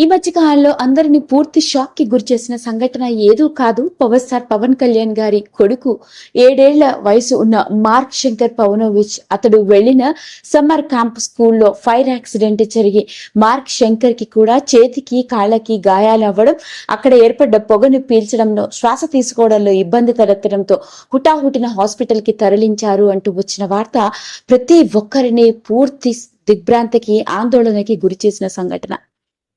ఈ మధ్య కాలంలో అందరినీ పూర్తి షాక్కి గురి చేసిన సంఘటన ఏదో కాదు. పవర్ స్టార్ పవన్ కళ్యాణ్ గారి కొడుకు ఏడేళ్ళ వయసు ఉన్న మార్క్ శంకర్ పవనోవిచ్ అతడు వెళ్ళిన సమ్మర్ క్యాంప్ స్కూల్లో ఫైర్ యాక్సిడెంట్ జరిగి మార్క్ శంకర్కి కూడా చేతికి కాళ్ళకి గాయాలు అవ్వడం అక్కడ ఏర్పడ్డ పొగను పీల్చడంలో శ్వాస తీసుకోవడంలో ఇబ్బంది తలెత్తడంతో హుటాహుటిన హాస్పిటల్కి తరలించారు అంటూ వచ్చిన వార్త ప్రతి ఒక్కరిని పూర్తి దిగ్భ్రాంతికి ఆందోళనకి గురి చేసిన సంఘటన.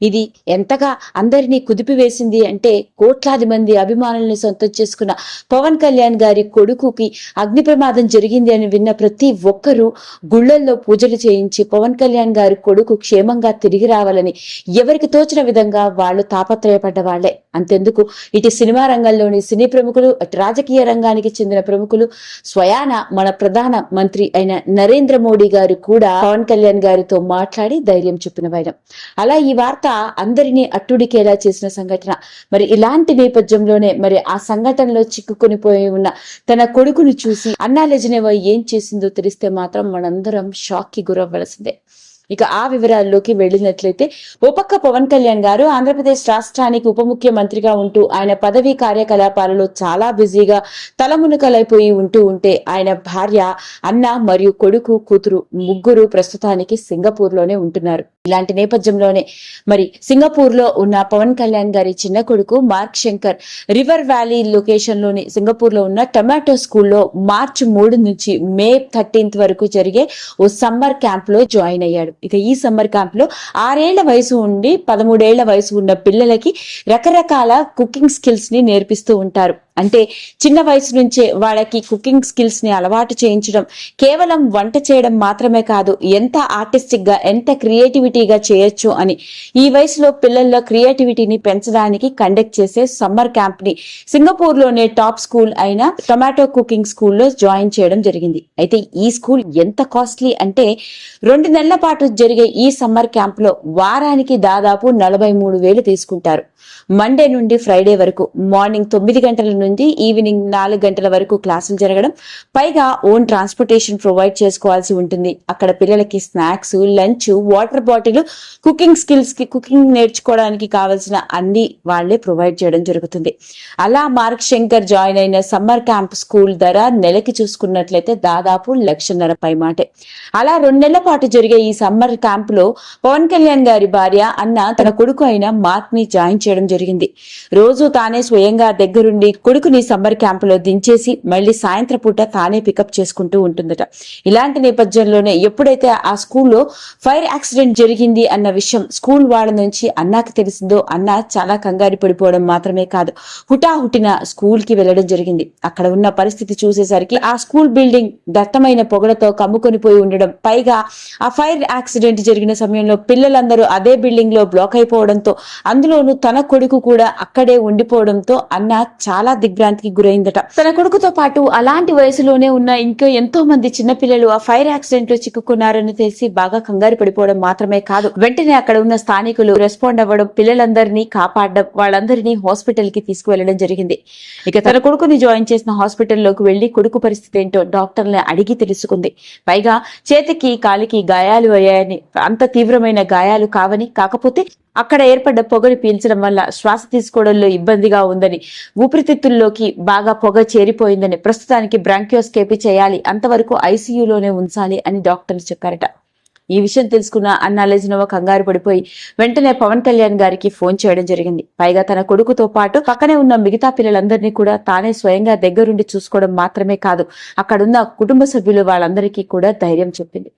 ఇది ఎంతగా అందరినీ కుదిపివేసింది అంటే కోట్లాది మంది అభిమానుల్ని సొంతం చేసుకున్న పవన్ కళ్యాణ్ గారి కొడుకుకి అగ్ని ప్రమాదం జరిగింది అని విన్న ప్రతి ఒక్కరూ గుళ్ళల్లో పూజలు చేయించి పవన్ కళ్యాణ్ గారి కొడుకు క్షేమంగా తిరిగి రావాలని ఎవరికి తోచిన విధంగా వాళ్ళు తాపత్రయపడ్డ వాళ్ళే అంతెందుకు? ఇటు సినిమా రంగంలోని సినీ ప్రముఖులు అటు రాజకీయ రంగానికి చెందిన ప్రముఖులు స్వయాన మన ప్రధాన మంత్రి అయిన నరేంద్ర మోడీ గారు కూడా పవన్ కళ్యాణ్ గారితో మాట్లాడి ధైర్యం చెప్పిన వైరం. అలా ఈ వార్త అందరినీ అట్టుడికేలా చేసిన సంఘటన. మరి ఇలాంటి నేపథ్యంలోనే మరి ఆ సంఘటనలో చిక్కుకొని పోయి ఉన్న తన కొడుకును చూసి అన్నా లెజనేవా ఏం చేసిందో తెలిస్తే మాత్రం మనందరం షాక్కి గురవ్వలసిందే. ఇక ఆ వివరాల్లోకి వెళ్ళినట్లయితే ఉపక్క పవన్ కళ్యాణ్ గారు ఆంధ్రప్రదేశ్ రాష్ట్రానికి ఉప ముఖ్యమంత్రిగా ఉంటూ ఆయన పదవీ కార్యకలాపాలలో చాలా బిజీగా తలమునకలైపోయి ఉంటూ ఉంటే ఆయన భార్య అన్న మరియు కొడుకు కూతురు ముగ్గురు ప్రస్తుతానికి సింగపూర్లోనే ఉంటున్నారు. ఇలాంటి నేపథ్యంలోనే మరి సింగపూర్లో ఉన్న పవన్ కళ్యాణ్ గారి చిన్న కొడుకు మార్క్ శంకర్ రివర్ వ్యాలీ లొకేషన్లోని సింగపూర్లో ఉన్న టొమాటో స్కూల్లో మార్చి మూడు నుంచి మే థర్టీన్త్ వరకు జరిగే ఓ సమ్మర్ క్యాంప్లో జాయిన్ అయ్యాడు. ఇక ఈ సమ్మర్ క్యాంప్లో ఆరేళ్ళ వయసు ఉండి పదమూడేళ్ళ వయసు ఉన్న పిల్లలకి రకరకాల కుకింగ్ స్కిల్స్ని నేర్పిస్తూ ఉంటారు. అంటే చిన్న వయసు నుంచే వాళ్ళకి కుకింగ్ స్కిల్స్ని అలవాటు చేయించడం కేవలం వంట చేయడం మాత్రమే కాదు ఎంత ఆర్టిస్టిక్గా ఎంత క్రియేటివిటీగా చేయొచ్చు అని ఈ వయసులో పిల్లల్లో క్రియేటివిటీని పెంచడానికి కండక్ట్ చేసే సమ్మర్ క్యాంప్ని సింగపూర్లోనే టాప్ స్కూల్ అయిన టొమాటో కుకింగ్ స్కూల్లో జాయిన్ చేయడం జరిగింది. అయితే ఈ స్కూల్ ఎంత కాస్ట్లీ అంటే రెండు నెలల పాటు జరిగే ఈ సమ్మర్ క్యాంప్లో వారానికి దాదాపు నలభై మూడు వేలు తీసుకుంటారు. మండే నుండి ఫ్రైడే వరకు మార్నింగ్ తొమ్మిది గంటల నుండి ఈవినింగ్ నాలుగు గంటల వరకు క్లాసులు జరగడం పైగా ఓన్ ట్రాన్స్పోర్టేషన్ ప్రొవైడ్ చేసుకోవాల్సి ఉంటుంది. అక్కడ పిల్లలకి snacks lunch water bottle cooking స్కిల్స్కి cooking నేర్చుకోవడానికి కావాల్సిన అన్ని వాళ్ళే ప్రొవైడ్ చేయడం జరుగుతుంది. అలా మార్క్ శంకర్ జాయిన్ అయిన సమ్మర్ క్యాంప్ స్కూల్ ధర నెలకి చూసుకున్నట్లయితే దాదాపు లక్షన్నర పై మాటే. అలా రెండు నెలల పాటు జరిగే ఈ సమ్మర్ క్యాంప్లో పవన్ కళ్యాణ్ గారి భార్య అన్న తన కొడుకు అయిన మార్క్ని జాయిన్ చేయడం జరిగింది. రోజు తానే స్వయంగా దగ్గరుండి కొడుకుని సమ్మర్ క్యాంప్లో దించేసి మళ్ళీ సాయంత్రం పూట తానే పికప్ చేసుకుంటూ ఉంటుందట. ఇలాంటి నేపథ్యంలోనే ఎప్పుడైతే ఆ స్కూల్లో ఫైర్ యాక్సిడెంట్ జరిగింది అన్న విషయం స్కూల్ వాళ్ళ నుంచి అన్నాకి తెలిసిందో అన్న చాలా కంగారు పడిపోవడం మాత్రమే కాదు హుటాహుటిన స్కూల్కి వెళ్ళడం జరిగింది. అక్కడ ఉన్న పరిస్థితి చూసేసరికి ఆ స్కూల్ బిల్డింగ్ దట్టమైన పొగలతో కమ్ముకొని పోయి ఉండడం పైగా ఆ ఫైర్ యాక్సిడెంట్ జరిగిన సమయంలో పిల్లలందరూ అదే బిల్డింగ్లో బ్లాక్ అయిపోవడంతో అందులోనూ తన కొడుకు కూడా అక్కడే ఉండిపోవడంతో అన్న చాలా దిగ్భ్రాంతికి గురైందట. తన కొడుకుతో పాటు అలాంటి వయసులోనే ఉన్న ఇంకా ఎంతో మంది చిన్నపిల్లలు ఆ ఫైర్ యాక్సిడెంట్లో చిక్కుకున్నారని తెలిసి బాగా కంగారు పడిపోవడం మాత్రమే కాదు. వెంటనే అక్కడ ఉన్న స్థానికులు రెస్పాండ్ అవ్వడం పిల్లలందరినీ కాపాడడం వాళ్ళందరినీ హాస్పిటల్కి తీసుకువెళ్ళడం జరిగింది. ఇక తన కొడుకుని జాయిన్ చేసిన హాస్పిటల్లోకి వెళ్ళి కొడుకు పరిస్థితి ఏంటో డాక్టర్ని అడిగి తెలుసుకుంది. పైగా చేతికి కాలికి గాయాలు అయ్యాయని అంత తీవ్రమైన గాయాలు కావని కాకపోతే అక్కడ ఏర్పడ్డ పొగని పీల్చడం వల్ల శ్వాస తీసుకోవడంలో ఇబ్బందిగా ఉందని ఊపిరితిత్తులు ఊపిరితిత్తుల్లోకి బాగా పొగ చేరిపోయిందని ప్రస్తుతానికి బ్రాంక్యోస్కేపీ చేయాలి అంతవరకు ఐసీయూలోనే ఉంచాలి అని డాక్టర్లు చెప్పారట. ఈ విషయం తెలుసుకున్న అన్నాలేజినవ కంగారు పడిపోయి వెంటనే పవన్ కళ్యాణ్ గారికి ఫోన్ చేయడం జరిగింది. పైగా తన కొడుకుతో పాటు పక్కనే ఉన్న మిగతా పిల్లలందరినీ కూడా తానే స్వయంగా దగ్గరుండి చూసుకోవడం మాత్రమే కాదు అక్కడున్న కుటుంబ సభ్యులు వాళ్ళందరికీ కూడా ధైర్యం చెప్పింది.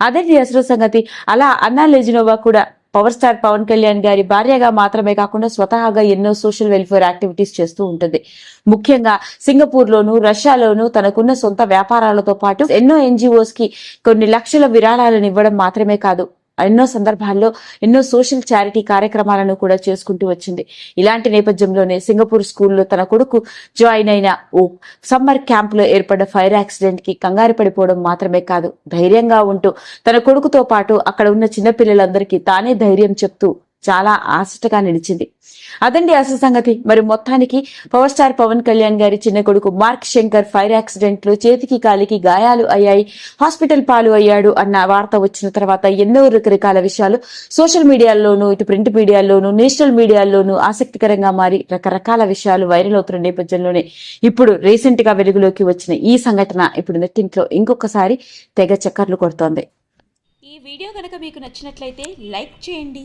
అదే అసలు సంగతి. అలా అన్నా లెజినోవా కూడా పవర్ స్టార్ పవన్ కళ్యాణ్ గారి భార్యగా మాత్రమే కాకుండా స్వతహాగా ఎన్నో సోషల్ వెల్ఫేర్ యాక్టివిటీస్ చేస్తూ ఉంటుంది. ముఖ్యంగా సింగపూర్ లోను రష్యాలోను తనకున్న సొంత వ్యాపారాలతో పాటు ఎన్నో ఎన్జిఓస్కి కొన్ని లక్షల విరాళాలను ఇవ్వడం మాత్రమే కాదు. ఎన్నో సందర్భాల్లో ఎన్నో సోషల్ చారిటీ కార్యక్రమాలను కూడా చేసుకుంటూ వచ్చింది. ఇలాంటి నేపథ్యంలోనే సింగపూర్ స్కూల్లో తన కొడుకు జాయిన్ అయిన ఓ సమ్మర్ క్యాంప్లో ఏర్పడ్డ ఫైర్ యాక్సిడెంట్కి కంగారు పడిపోవడం మాత్రమే కాదు ధైర్యంగా ఉంటూ తన కొడుకుతో పాటు అక్కడ ఉన్న చిన్నపిల్లలందరికీ తానే ధైర్యం చెప్తూ చాలా ఆసటగా నిలిచింది. అదండి అసలు సంగతి. మరి మొత్తానికి పవర్ స్టార్ పవన్ కళ్యాణ్ గారి చిన్న కొడుకు మార్క్ శంకర్ ఫైర్ యాక్సిడెంట్లో చేతికి కాలికి గాయాలు అయ్యాయి హాస్పిటల్ పాలు అయ్యాడు అన్న వార్త వచ్చిన తర్వాత ఎన్నో రకరకాల విషయాలు సోషల్ మీడియాల్లోనూ ఇటు ప్రింట్ మీడియాల్లోనూ నేషనల్ మీడియాల్లోనూ ఆసక్తికరంగా మారి రకరకాల విషయాలు వైరల్ అవుతున్న నేపథ్యంలోనే ఇప్పుడు రీసెంట్గా వెలుగులోకి వచ్చిన ఈ సంఘటన ఇప్పుడు నెట్టింట్లో ఇంకొకసారి తెగ చక్కర్లు కొడుతోంది. ఈ వీడియో కనుక మీకు నచ్చినట్లయితే లైక్ చేయండి.